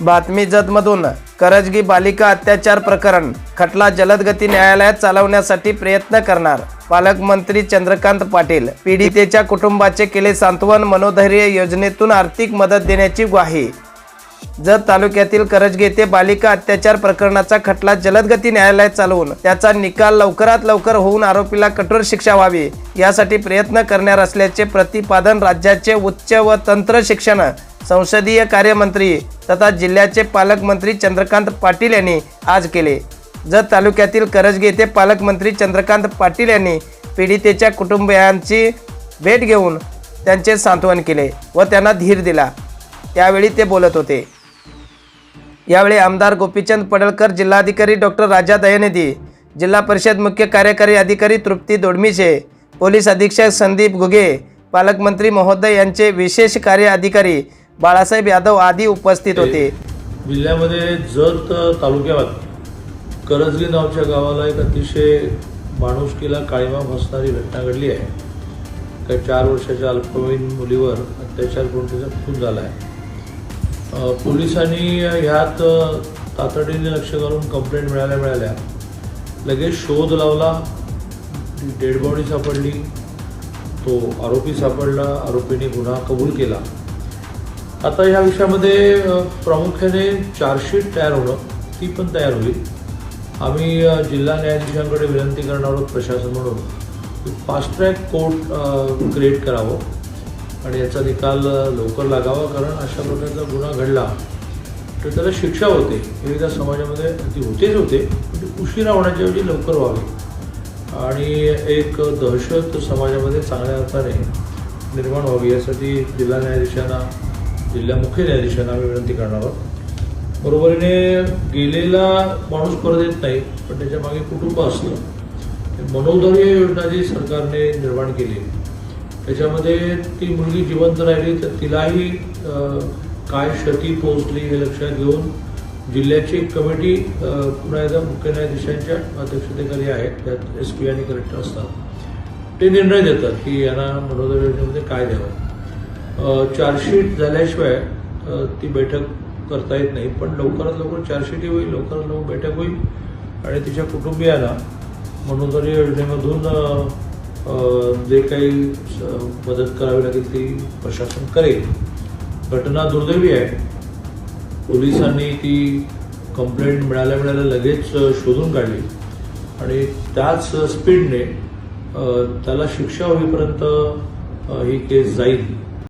बातमी जतमधून करजगी बालिका अत्याचार प्रकरण खटला जलदगती न्यायालयात चालवण्यासाठी प्रयत्न करणार. पालकमंत्री चंद्रकांत पाटील पीडितेच्या कुटुंबाचे केले सांत्वन मनोधैर्य योजनेतून आर्थिक मदत देण्याची ग्वाही. जत तालुक्यातील करजगी येथे बालिका अत्याचार प्रकरणाचा खटला जलदगती न्यायालयात चालवून त्याचा निकाल लवकरात लवकर होऊन आरोपीला कठोर शिक्षा व्हावी यासाठी प्रयत्न करणार असल्याचे प्रतिपादन राज्याचे उच्च व तंत्र शिक्षण संसदीय कार्यमंत्री तथा जिल्ह्याचे पालकमंत्री चंद्रकांत पाटील यांनी आज केले. जत तालुक्यातील करजगे येथे पालकमंत्री चंद्रकांत पाटील यांनी पीडितेच्या कुटुंबियांची भेट घेऊन त्यांचे सांत्वन केले व त्यांना धीर दिला. त्यावेळी ते बोलत होते. यावेळी आमदार गोपीचंद पडळकर जिल्हाधिकारी डॉक्टर राजा दयानिधी जिल्हा परिषद मुख्य कार्यकारी अधिकारी तृप्ती दोडमीशे पोलीस अधीक्षक संदीप घुगे पालकमंत्री महोदय यांचे विशेष कार्य अधिकारी बाळासाहेब यादव आदी उपस्थित होते. जिल्ह्यामध्ये जत तालुक्यात करजगी नावच्या गावाला एक अतिशय माणुसकीला काळीमा फसणारी घटना घडली आहे. काही चार वर्षाच्या अल्पवयीन मुलीवर अत्याचार करून तिचा खून झाला आहे. पोलिसांनी ह्यात तातडीने लक्ष घालून कंप्लेंट मिळाल्या मिळाल्या. लगेच शोध लावला. डेड बॉडी सापडली. तो आरोपी सापडला. आरोपीने गुन्हा कबूल केला. आता या विषयामध्ये प्रामुख्याने चार्जशीट तयार होणं ती पण तयार होईल. आम्ही जिल्हा न्यायाधीशांकडे विनंती करणार आहोत प्रशासन म्हणून फास्ट ट्रॅक कोर्ट क्रिएट करावं आणि याचा निकाल लवकर लागावा कारण अशा प्रकारचा गुन्हा घडला तर त्याला शिक्षा होते. हे त्या समाजामध्ये ती होतेच होते पण उशिरा होण्याच्या ऐवजी लवकर व्हावी. आणि एक दहशत समाजामध्ये चांगल्या अर्थाने निर्माण व्हावी यासाठी जिल्हा न्यायाधीशांना जिल्हा मुख्य न्यायाधीशांना आम्ही विनंती करणार आहोत. बरोबरीने गेलेला माणूस परत येत नाही पण त्याच्यामागे कुटुंब असतं मनोधैर्य योजना जी सरकारने निर्माण केली त्याच्यामध्ये ती मुलगी जिवंत राहिली तर तिलाही काय क्षती पोहोचली हे लक्षात घेऊन जिल्ह्याची एक कमिटी पुन्हा एकदा मुख्य न्यायाधीशांच्या अध्यक्षतेखाली आहे त्यात एस पी आणि कलेक्टर असतात. ते निर्णय देतात की यांना मनोदर योजनेमध्ये काय द्यावं. चार्जशीट झाल्याशिवाय ती बैठक करता येत नाही. पण लवकरात लवकर चार्जशीटही होईल लवकरात लवकर बैठक होईल आणि तिच्या कुटुंबियांना मनोदरी योजनेमधून जे काही मदत करावी लागेल ती प्रशासन करेल. घटना दुर्दैवी आहे. पोलिसांनी ती कंप्लेंट मिळाल्या मिळाल्या लगेच शोधून काढली. आणि त्याच स्पीडने त्याला शिक्षा होईपर्यंत ही केस जाईल.